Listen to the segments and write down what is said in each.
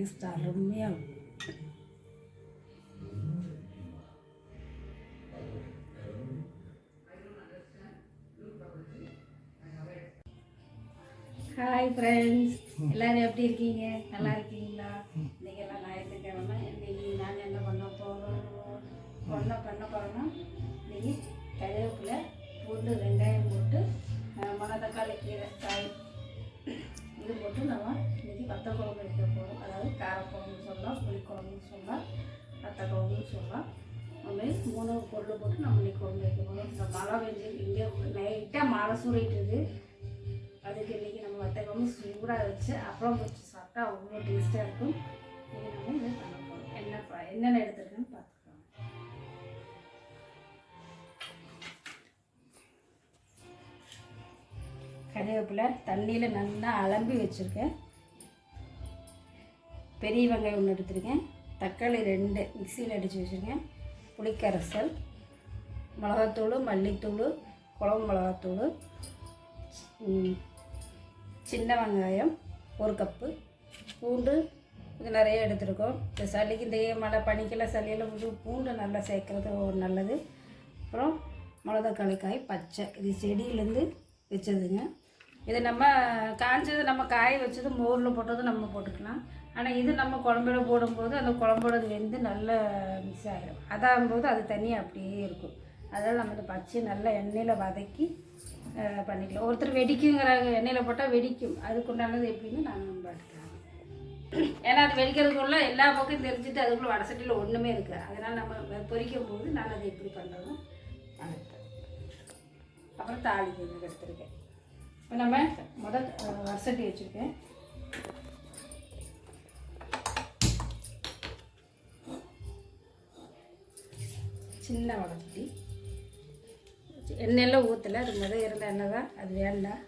Taste அருமையாக இருக்கும் hi friends எல்லாரும் எப்படி இருக்கீங்க நல்லா இருக்கீங்களா இன்னைக்கு எல்லாம் ஞாயிற்றுக்கிழமை இன்னைக்கு நாங்கள் என்ன பண்ண போகிறோம் ஒன்றா பண்ண போகிறோம்னா இன்னைக்கு புளிக்குழம்புன்னு சொல்லலாம் வத்த சொல்லலாம் நம்ம மூணு பொருள் போட்டு நம்ம இன்னைக்கு குழம்பு வைக்க போகிறோம் இந்த மழை பெஞ்சு இங்கே நைட்டாக மழை சூறிட்டுது அதுக்கு இன்றைக்கி நம்ம வத்தக்கமும் சூடாக வச்சு அப்புறம் வச்சு சாப்பிட்டா அவ்வளோ டேஸ்ட்டாக இருக்கும். இன்றைக்கி நம்ம இதை பண்ண போகிறோம் என்ன என்னென்ன எடுத்துருக்குன்னு பார்த்துக்கலாம். கருவேப்பிலை தண்ணியில் நல்லா அலம்பி வச்சுருக்கேன். பெரிய வெங்காயம் ஒன்று எடுத்திருக்கேன். தக்காளி ரெண்டு மிக்சியில் அடித்து வச்சுருக்கேன். புளிக்கரைசல் மிளகாத்தூள் மல்லித்தூள் குழம்பு மிளகாத்தூள் சின்ன வெங்காயம் ஒரு கப்பு பூண்டு இது நிறைய எடுத்துருக்கோம். இந்த சளிக்கு இந்த மழை பனிக்கெல்லாம் சளியெல்லாம் வந்து பூண்டு நல்லா சேர்க்குறது ஒரு நல்லது. அப்புறம் மிளகாத்தக்காளி காய் பச்சை. இது செடியிலேருந்து வச்சதுங்க. இது நம்ம காய்ச்சது நம்ம காய வச்சது மோரில் போட்டதும் நம்ம போட்டுக்கலாம். ஆனால் இது நம்ம குழம்புல போடும்போது அந்த குழம்போட வெந்து நல்லா மிக்ஸ் ஆகிடும் அதாகும்போது அது தனியாக அப்படியே இருக்கும். அதனால் நம்ம இந்த பச்சை நல்லா எண்ணெயில் வதக்கி பண்ணிக்கலாம். ஒருத்தர் வெடிக்குங்கிறாங்க எண்ணெயில் போட்டால் வெடிக்கும். அதுக்குண்டானது எப்படின்னு நாங்கள் பார்த்துக்கலாம் ஏன்னா அது வெடிக்கிறதுக்குள்ள எல்லா பக்கம் தெரிஞ்சுட்டு அதுக்குள்ளே வடசட்டியில் ஒன்றுமே இருக்குது அதனால் நம்ம பொரிக்கும் போது நான் அதை எப்படி பண்ணுறோமோ பண்ணிட்டேன் அப்புறம் தாளிக்கு எடுத்துருக்கேன். இப்போ நம்ம முதல் அஹ், வடசட்டி வச்சுருக்கேன். சின்ன வடசட்டி எண்ணெயெல்லாம் ஊற்றலை அது முதல் இருந்த எண்ணெய் தான் அது வேண்டாம்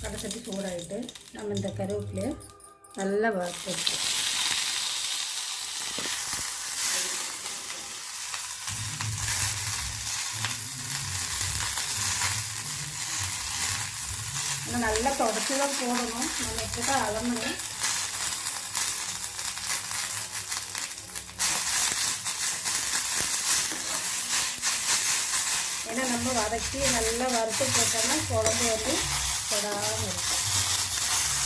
வடசட்டி சூடாகிட்டு நம்ம இந்த கருவேப்பிலையை நல்லா வறுத்து நல்லா தொடச்சி தான் போடணும். நம்ம இப்போ தான் அலம்பணும். ஏன்னா நம்ம வதக்கி நல்லா வறுத்து போட்டோம்னா குழம்பு வந்து தொடாமல் இருக்கும்.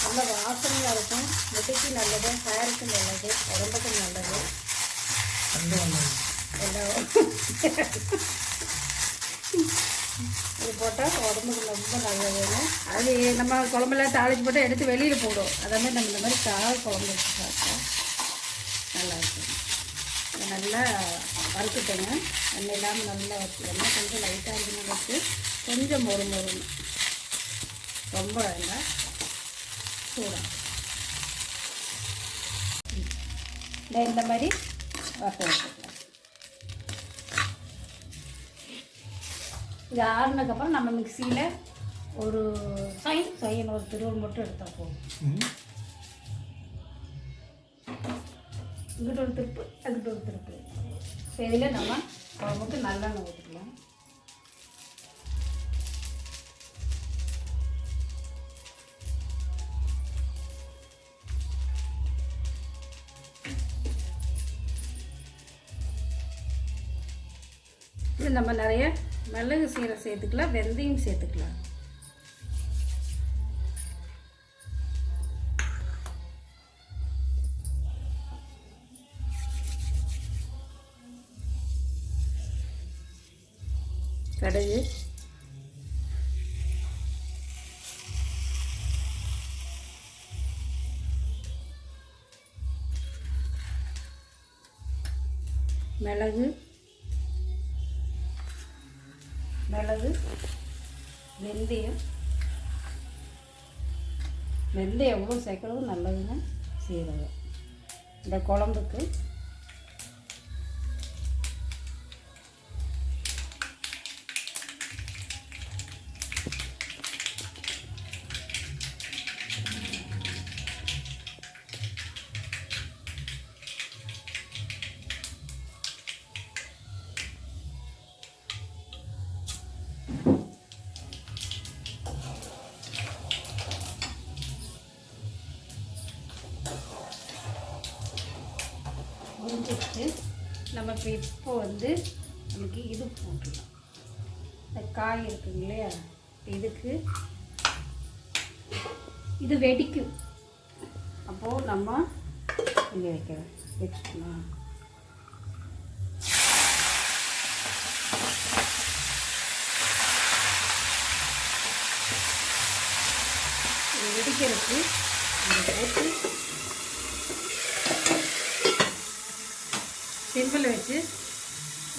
நல்ல வாசனையாக இருக்கும். முடிக்கு நல்லது ஹேருக்கு நல்லது உடம்புக்கு நல்லது. எல்லாம் இது போட்டால் உடம்புக்கு ரொம்ப நல்லதுங்க அது நம்ம குழம்புல தாளிச்சு போட்டால் எடுத்து வெளியில் போடும் அதே மாதிரி நம்ம இந்த மாதிரி கார குழம்பு வச்சு சாப்பிட்டா நல்லா இருக்கும். நல்லா வறுத்துட்டேங்க. எண்ணெய் இல்லாமல் நல்லா வச்சுக்கணும் கொஞ்சம் லைட்டாக இருக்கணும் வச்சு கொஞ்சம் மொறு மொறுன்னு. ரொம்ப வேண்டாம் சூடாக இந்த இந்த மாதிரி வறுத்து இது ஆறுனதுக்கப்புறம் நம்ம மிக்சியில் ஒரு சைன் சைன் ஒரு திருவள் மட்டும் எடுத்தால் போதும். இங்கிட்ட ஒரு திருப்பு அங்கிட்ட ஒரு திருப்பு. இதில் நம்ம குழம்புக்கு நல்லெண்ணெய் ஊற்றிக்கலாம் இது நம்ம நிறைய மிளகு சீரை சேர்த்துக்கலாம் வெந்தயம் சேர்த்துக்கலாம். கடுகு. மிளகு. மிளகு வெந்தயம். வெந்தயம் எவ்வளோ சேர்க்கறது நல்லதுங்க சீரகம் இந்த குழம்புக்கு நம்ம இப்போ இப்போ வந்து நமக்கு இது போட்டுடலாம். இந்த காய் இருக்குங்க இல்லையா? இதுக்கு இது வெடிக்கும். அப்போது நம்ம இங்கே வைக்க வச்சுக்கலாம். வெடிக்கிறதுக்கு போட்டு சிம்பிள் வச்சு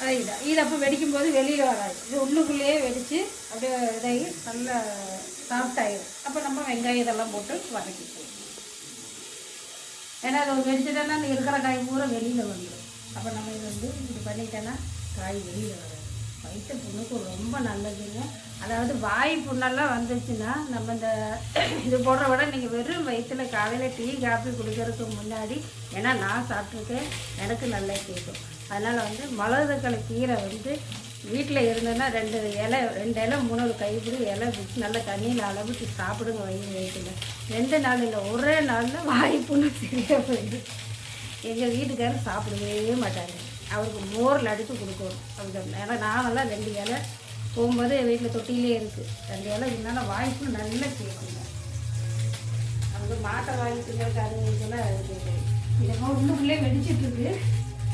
அது இது இது அப்போ வெடிக்கும் போது வெளியில் வராது. இது உள்ளுக்குள்ளேயே வெடித்து அப்படியே இதாகி நல்லா சாஃப்டாகிடும் அப்போ நம்ம வெங்காயம் இதெல்லாம் போட்டு வதக்கிப்போம் ஏன்னா அது வெடிச்சிட்டோன்னா இருக்கிற காய் பூரா வெளியில் வந்துடும் அப்போ நம்ம இது வந்து இது பண்ணிட்டோன்னா காய் வெளியில் வராது. வயிற்று புண்ணுக்கு ரொம்ப நல்லதுங்க. அதாவது வாய் புண்ணெல்லாம் வந்துச்சுன்னா நம்ம இந்த இது போடுற விட நீங்கள் வெறும் வயிற்றுல காலையில் டீ காஃபி குடிக்கிறதுக்கு முன்னாடி ஏன்னா நான் சாப்பிட்ருக்கேன் எனக்கு நல்லா கேட்கும். அதனால் வந்து மலர்தக்களை கீரை வந்து வீட்டில் இருந்ததுன்னா ரெண்டு இலை ரெண்டு இலை மூணு கைப்பிடி இலை வச்சு நல்லா தண்ணியில் அளவுக்கு சாப்பிடுங்க வயிறு வயிற்றுல ரெண்டு நாள் இல்லை ஒரே நாளில் வாய் புண்ணு சரியாக போயிடுது. எங்கள் வீட்டுக்காரர் சாப்பிடவே மாட்டாங்க அவருக்கு மோரில் அடித்து கொடுக்கணும். அவங்க ஏன்னா நானெல்லாம் ரெண்டு இலை போகும்போது வீட்டில் தொட்டிலே இருக்குது ரெண்டு இலை இருந்தாலும் வாய்ப்பு நல்லா கேட்குங்க. அவங்க மாட்டை வாங்கி திங்கிறதுக்கு அது இதெல்லாம் இருக்குது இதெல்லாம் உள்ளுக்குள்ளே வெடிச்சிட்டு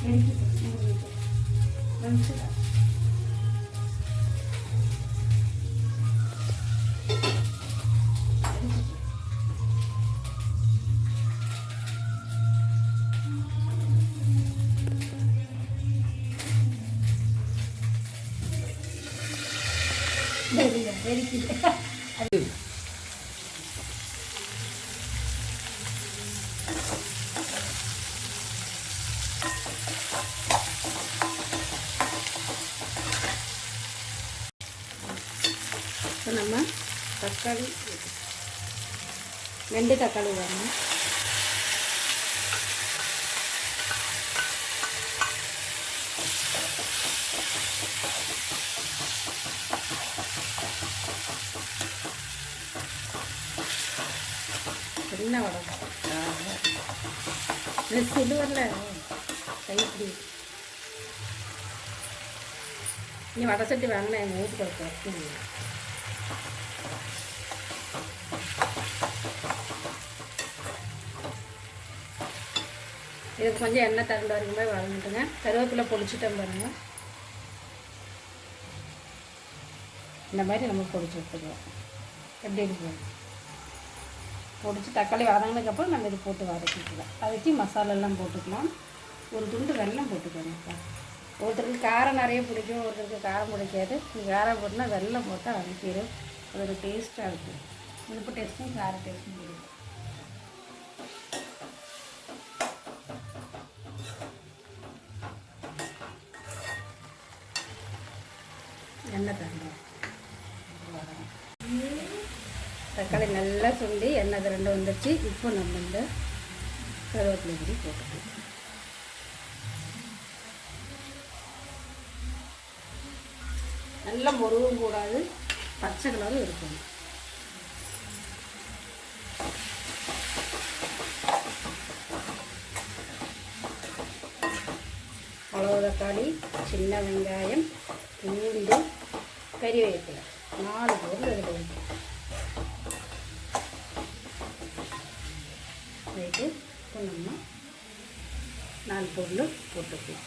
வெடிச்சிட்ருக்கு வெடிச்சிட்டு வெடிச்சுட்டா. நம்ம தக்காளி ரெண்டு தக்காளி வரணும் என்ன உடம்பு ட்ரெஸ் இது வரல கைப்பிடி நீ வடை சட்டி வாங்கினா எங்கள் வீட்டுக்கு இதுக்கு கொஞ்சம் எண்ணெய் தகுந்த வரைக்கும் போய் வளர்ந்துட்டுங்க கருவேப்பிலை பொடிச்சிட்டோம் பாருங்க. இந்த மாதிரி நம்ம பொடிச்சு எடுத்துக்கலாம். எப்படி இருக்கு பொடிச்சு தக்காளி வதங்கினதுக்கப்புறம் நம்ம இது போட்டு வதக்கிக்கலாம். வதக்கி மசாலாலாம் போட்டுக்கலாம். ஒரு துண்டு வெல்லம் போட்டுக்கோங்கப்பா ஒருத்தருக்கு காரம் நிறைய பிடிக்கும் ஒருத்தருக்கு காரம் பிடிக்காது. நீ காரம் போட்டுனா வெல்லம் போட்டால் வதக்கிடும் அது ஒரு டேஸ்ட்டாக இருக்கும். இனிப்பு டேஸ்ட்டும் கார டேஸ்ட்டும் பிடிக்கும். எண்ணெய் தரணும் தக்காளி நல்லா சுண்டி எண்ணெய் திரண்டு ரெண்டு வந்துருச்சு. இப்போ நம்ம இந்த கருவேப்பிலை பொடி போட்டுக்கலாம். நல்லா முருகும் கூடாது. பச்சை கலரும் இருக்கணும். மிளகு தக்காளி சின்ன வெங்காயம் பூண்டு கறிவேப்பிலை. நாலு பொருள் அதில் வைக்கும் வைத்து இப்போ நம்ம நாலு பொருள் போட்டுக்கலாம்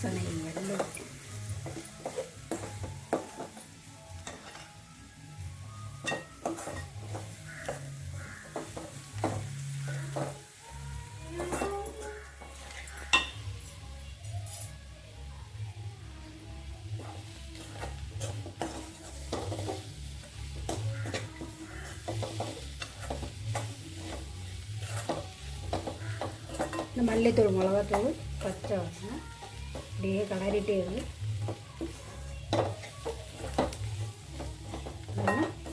வாசனை வெள்ளம் மல்லித்தூள் மிளகாத்தூள் பச்சை வாசனை. அப்படியே கலரிட்டே இருந்து.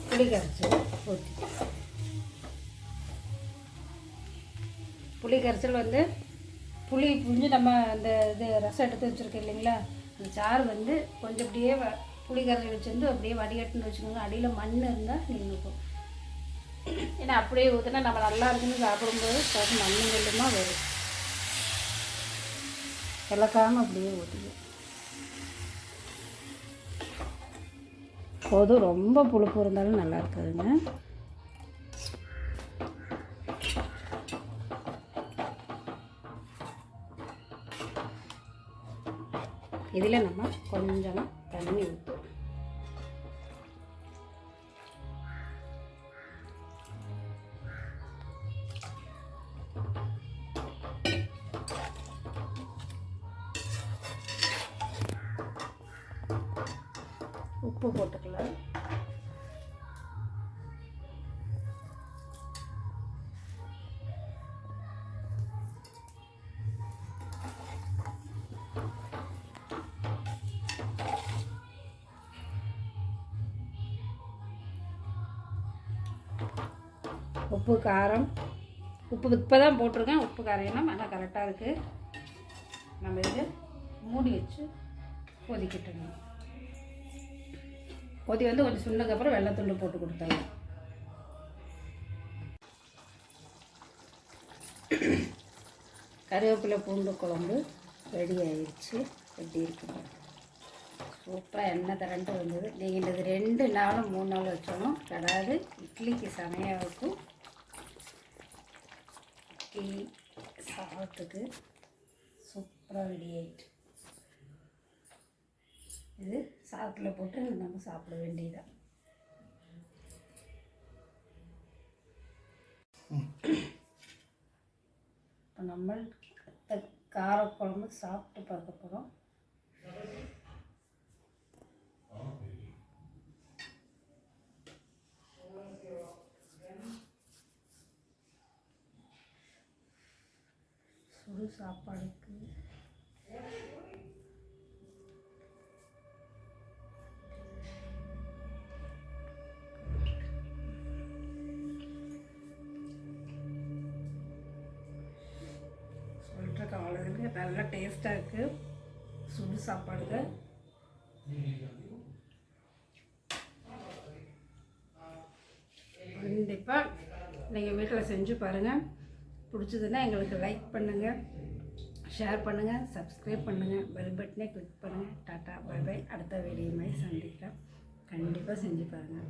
புளி கரைச்சி ஊற்றி புளி கரைச்சல் வந்து புளி புழிஞ்சு நம்ம அந்த இது ரசம் எடுத்து வச்சுருக்கோம் இல்லைங்களா? அந்த சாறு வந்து கொஞ்சம் அப்படியே வ புளி கரைச்சி வச்சுருந்து அப்படியே வடிகட்டுன்னு வச்சுக்கோங்க. அடியில் மண் இருந்தால் நின்றுக்கும் ஏன்னா அப்படியே ஊற்றினா நம்ம நல்லா இருக்குன்னு சாப்பிடும்போது மண் மண்ணு வெள்ளமாக வரும். இலக்காமல் அப்படியே ஊற்றிக்கும் போதும். ரொம்ப புளிப்பு இருந்தாலும் நல்லா இருக்குதுங்க. இதில் நம்ம கொஞ்சமாக தண்ணி ஊற்றுவோம் உப்பு போட்டுக்கலாம். உப்பு காரம். உப்பு இப்போ தான் போட்டிருக்கேன். உப்பு காரம் எல்லாம் ஆனால் கரெக்டாக இருக்குது நம்ம இது மூடி வச்சு கொதிக்கட்டுங்க. கொதி வந்து கொஞ்சம் சுண்டதுக்கப்புறம் வெள்ளத்துண்டு போட்டு கொடுத்தாங்க கருவேப்பிலை பூண்டு குழம்பு ரெடி ஆயிடுச்சு. எப்படி இருக்குது சூப்பராக எண்ணெய் திரண்டு வந்தது. நீங்கள் இது ரெண்டு நாளும் மூணு நாள் வச்சாலும் கிடாது. இட்லிக்கு செமையாக இருக்கும் இட்லி சாப்பிட்டுக்கு சூப்பராக ரெடி ஆயிட்டு. இது சாதத்தில் போட்டு நம்ம சாப்பிட வேண்டியதான் இப்போ நம்ம காரக்குழம்பு சாப்பிட்டு பார்க்க போகிறோம் சுடு சாப்பாடுக்கு டேஸ்ட்டாக இருக்குது சுடு சாப்பாடுங்க. கண்டிப்பாக நீங்கள் வீட்டில் செஞ்சு பாருங்கள் பிடிச்சதுன்னா எங்களுக்கு லைக் பண்ணுங்கள் ஷேர் பண்ணுங்கள் சப்ஸ்கிரைப் பண்ணுங்கள் பெல் பட்டனே கிளிக் பண்ணுங்கள் டாட்டா பை பை அடுத்த வீடியோ மாதிரி சந்திக்கலாம் கண்டிப்பாக செஞ்சு பாருங்கள்